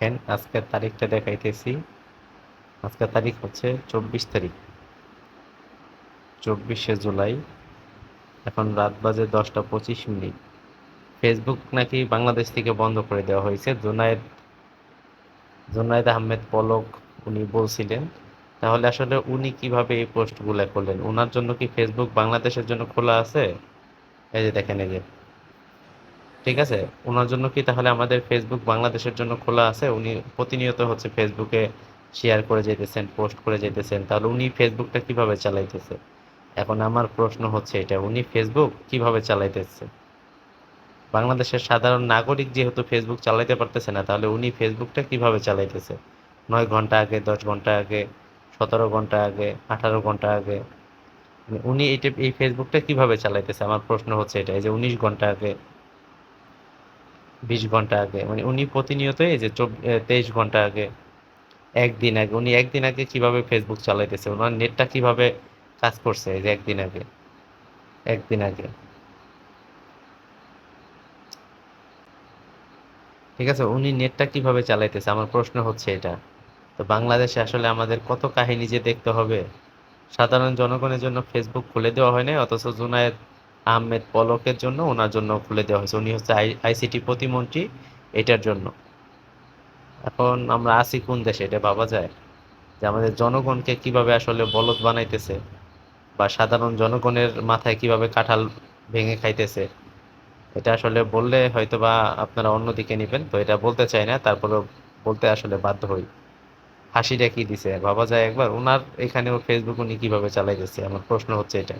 দেখেন, আজকের তারিখটা দেখাইতেছি। আজকের তারিখ হচ্ছে চব্বিশ তারিখ। চব্বিশে জুলাই। এখন রাত বাজে দশটা পঁচিশ মিনিট। ফেসবুক নাকি বাংলাদেশ থেকে বন্ধ করে দেওয়া হয়েছে। জুনায়েদ জুনায়েদ আহমেদ পলক উনি বলছিলেন। তাহলে আসলে উনি কীভাবে এই পোস্টগুলো করলেন? ওনার জন্য কি ফেসবুক বাংলাদেশের জন্য খোলা আছে? এই যে দেখেন, এই যে ঠিক আছে? ওনার জন্য কি তাহলে আমাদের ফেসবুক বাংলাদেশের জন্য খোলা আছে? উনি প্রতিনিয়ত হচ্ছে ফেসবুকে শেয়ার করে যেতেছেন পোস্ট করে যেতেছেন তাহলে উনি ফেসবুকটা কীভাবে চালাইতেছে? এখন আমার প্রশ্ন হচ্ছে এটা, উনি ফেসবুক কীভাবে চালাইতেছে? বাংলাদেশের সাধারণ নাগরিক যেহেতু ফেসবুক চালাইতে পারতেছে না, তাহলে উনি ফেসবুকটা কীভাবে চালাইতেছে? নয় ঘণ্টা আগে, দশ ঘণ্টা আগে, সতেরো ঘণ্টা আগে, আঠারো ঘণ্টা আগে? মানে উনি এটা এই ফেসবুকটা কীভাবে চালাইতেছে? আমার প্রশ্ন হচ্ছে এটা, এই যে উনিশ ঘণ্টা আগে বিশ ঘণ্টা আগে। মানে উনি প্রতিনিয়ত এই যে তেইশ ঘণ্টা আগে, একদিন আগে, উনি একদিন আগে কীভাবে ফেসবুক চালাইতেছে? ওনার নেটটা কীভাবে কাজ করছে এই যে একদিন আগে? একদিন আগে। ঠিক আছে, উনি নেটটা কীভাবে চালাইতেছে? আমার প্রশ্ন হচ্ছে এটা। তো বাংলাদেশে আসলে আমাদের কত কাহিনী যে দেখতে হবে? সাধারণ জনগণের জন্য ফেসবুক খুলে দেওয়া হয় না অথচ জুনায়েদ আহমেদ পলকের জন্য ওনার জন্য খুলে দেওয়া হয়েছে। উনি হচ্ছে আইসিটি প্রতিমন্ত্রী এটার জন্য। এখন আমরা আছি কোন দেশে? এটা ভাবা যায়। যে আমাদের জনগণকে কীভাবে আসলে বলদ বানাইতেছে বা সাধারণ জনগণের মাথায় কীভাবে কাঁঠাল ভেঙে খাইতেছে, এটা আসলে বললে হয়তো বা আপনারা অন্যদিকে নেবেন। তো এটা বলতে চাই না, তারপরে বলতে আসলে বাধ্য হই। হাসিটা কি দিছে? ভাবা যায় একবার। ওনার এখানেও ফেসবুক উনি কীভাবে চালাইতেছে? আমার প্রশ্ন হচ্ছে এটা।